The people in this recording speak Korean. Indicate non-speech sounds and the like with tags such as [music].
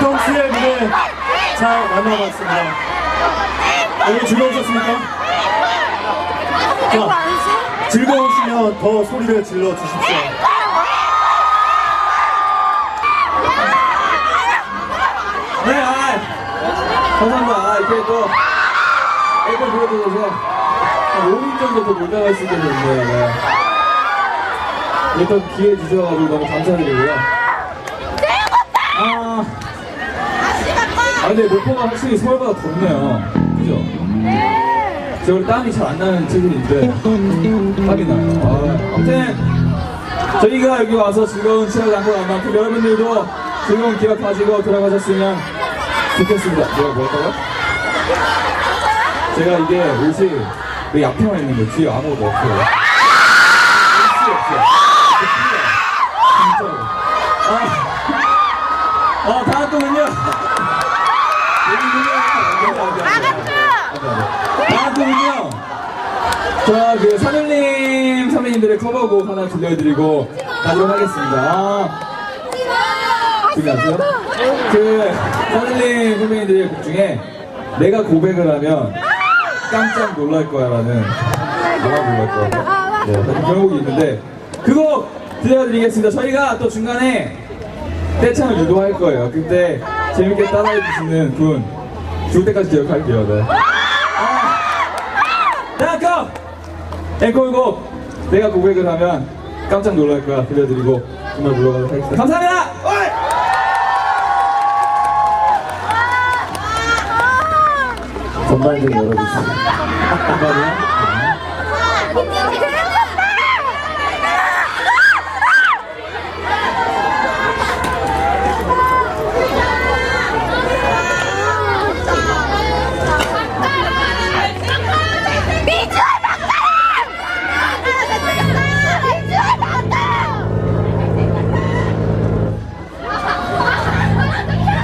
씨의 무대 잘 만나봤습니다. 오늘 즐거우셨습니까? 자, 즐거우시면 더 소리를 질러 주십시오. 네, 아, 감사합니다. 아, 이렇게 또, 불러주셔서, 한 5분 정도 더 놀다갈 수 됐네요. 네. 일단 기회 주셔가지고 너무 감사드리고요. 아, 아, 근데 목포가 확실히 서울보다 덥네요. 그죠? 저 원래 땀이 잘 안 나는 체질인데, [laughs] 땀이 나요. 아, 아무튼, 저희가 여기 와서 즐거운 시간을 한번한 만큼 여러분들도 즐거운 기억 가지고 돌아가셨으면 좋겠습니다. 제가 뭐였다고요? 제가 이게 옷이 왜 앞에만 있는 거 뒤에 아무것도 없어요. 옷이 없어요. 진짜로. 아, 어, 다음 곡은요. 곡은요. 자, 그 선생님, 선배님들의 커버곡 하나 들려드리고 가도록 하겠습니다. 아, 기억나세요? 그 선생님, 선배님들의 곡 중에 내가 고백을 하면 깜짝 놀랄 거야라는 아마 놀랄 거야. 네, 그런 곡이 있는데 그거 들려드리겠습니다. 저희가 또 중간에 떼창을 유도할 거예요. 그때 재밌게 따라해 주시는 분. 죽을 때까지 기억할게요. 네. 자, 그럼 앵콜곡. 내가 고백을 하면 깜짝 놀랄 거야. 들려드리고 정말 물러가도록 하겠습니다. 감사합니다. 전반 좀 열어주세요. 감사합니